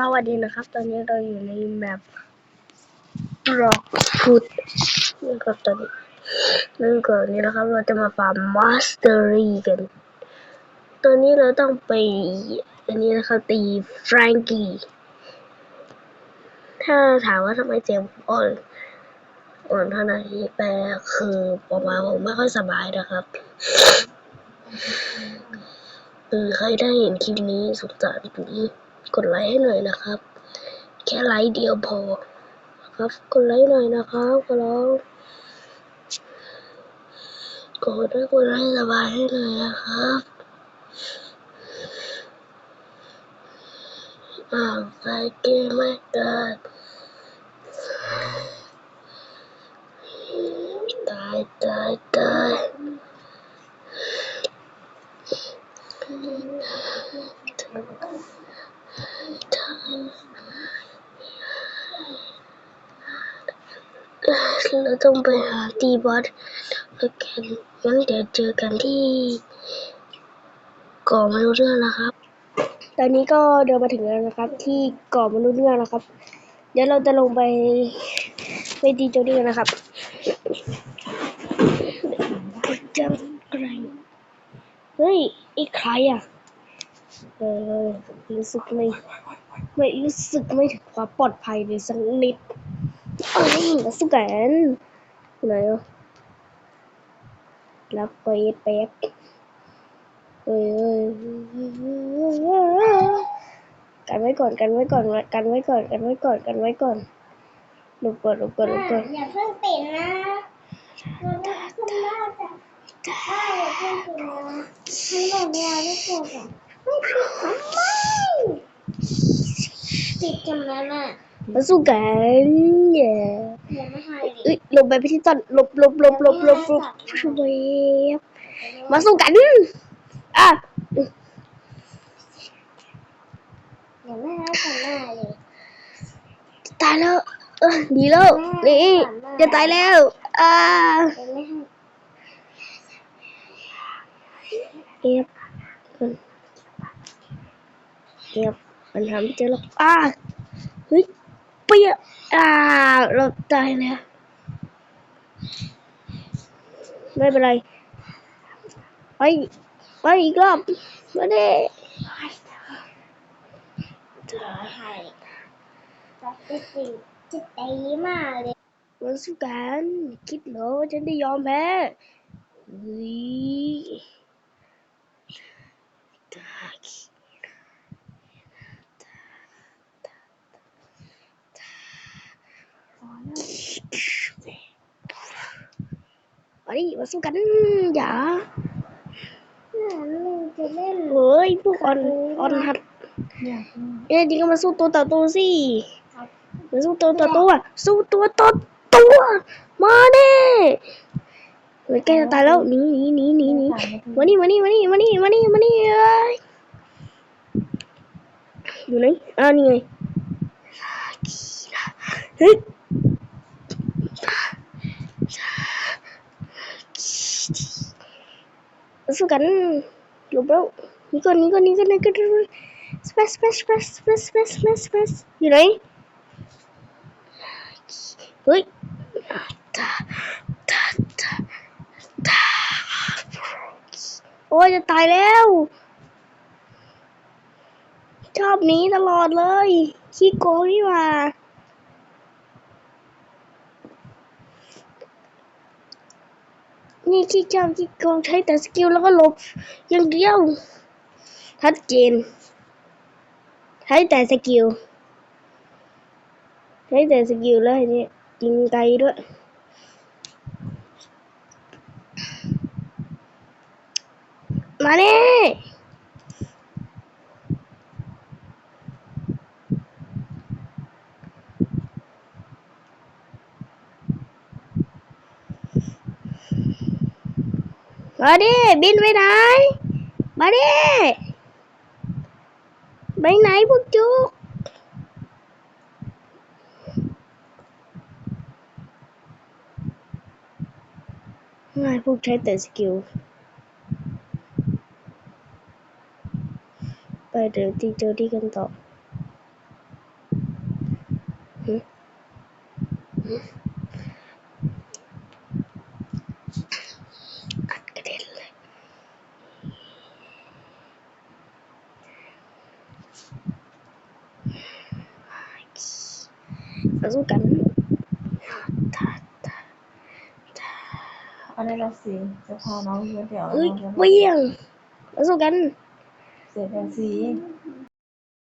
สวัสดีนะครับ ตอนนี้เราอยู่ในแมปบล็อกฟุตนะครับตอนนี้เริ่มก่อนนี้นะครับ เราจะมาฟาร์มมาสเตอรี่กัน ตอนนี้เราต้องไป อันนี้นะครับตีแฟรงกี้ถ้าถามว่าทำไมเสียงผมอ่อนอ่อนเท่าไหร่แปลคือประมาณผมไม่ค่อยสบายนะครับคือใครได้เห็นคลิปนี้สงสารผม กดไลค์ให้หน่อยนะครับ แค่ไลค์เดียวพอครับกดไลค์หน่อยนะครับขอร้องกดให้กดให้สบายให้หน่อยนะครับอ้าวใส่เกมไม่เกิดตายตายตาย เราต้องไปหาตีบอสแล้วกันงั้นเดี๋ยวเจอกันที่เกาะมนุษย์เรื่องนะครับ ตอนนี้ก็เดินมาถึงแล้วนะครับ ที่เกาะมนุษย์เรื่องนะครับ เดี๋ยวเราจะลงไปไปตีโจดี้กันนะครับจังไกลเฮ้ยไอ้ใครอะเออรู้สึกไม่ไม่รู้สึกไม่ถึงความปลอดภัยเลยสักนิด อ้ยมาสู้กันไหนอะรับเฟซแป๊บเอ้ยเอ้ยกันไว้ก่อนกันไว้ก่อนกันไว้ก่อนกันไว้ก่อนกันไว้ก่อนหลบก่อนหลบก่อนหลบก่อนอย่าเพิ่งปิดนะเราไม่ขึ้นแต่ได้อย่าเพิ่งปิดนะให้หมดเวลาไม่ถูกอะไม่ปิดทำไมปิดจำนั้นอะ มาสู้กันเย่อย่าไม่ให้ดิเอ้ยหลบไปที่ต้นหลบหลบหลบหลบหลบหลบช่วยมาสู้กันอะอย่าไม่ให้ทำหน้าเลยตายแล้วเออดีแล้วนี่จะตายแล้วอ่าอย่าไม่ให้เอฟเอฟมันทำไม่เจอหรอกอ่าเฮ้ย เปี้ยอ่าเราตายแล้ว ไม่เป็นไร ไป ไปอีกรอบมาเด้อย่าไม่ให้จะตีจะตีมากเลยมาสู้กัน คิดเหรอว่าฉันได้ยอมแพ้เฮ้ยตาย มาดิมาสู้กันอย่าจะเล่นเฮ้ยพวกออนออนหัดอย่ยจริงก็มาสู้ตัวต่อตัวสิมาสู้ตัวต่อตัวสู้ตัวต่อตัวมาเน่เฮ้ยใกล้จะตายแล้วหนีหนีหนีหนีหนีมานี่มานี่มานี่มานี่มานี่มานี่เอ้ยอยู่ไหนอ้านี่ไงเฮ้ยมา สู้กันหลบแล้วนี่ก่อนนี่ก่อนนี่ก่อนนี่ก่อนสเปซสเปซสเปซสเปซสเปซสเปซสเปซอยู่ไหนเฮ้ยตาตาตาตาโอ้ยจะตายแล้ว ชอบหนี้ตลอดเลยขี้โกงนี่ว่า นี่ขี้จอมขี้โกงใช้แต่สกิลแล้วก็หลบอย่างเดียวชัดเจนใช้แต่สกิลใช้แต่สกิลแล้วนี่ยิงไกลด้วยมาเน่ มาดิบินไปไหน มาดิไปไหนพวกจุกง่ายพวกใช้แต่สกิล ไปเดี๋ยวตีโจดี้กันต่อัดกระเด็นเลย มาสู้กันท่าท่าท่าเอาในละสีจะพาน้องเรียนเดี๋ยวเอ้ยน้องจะเปี้ยงมาสู้กัน เสียแทนสีม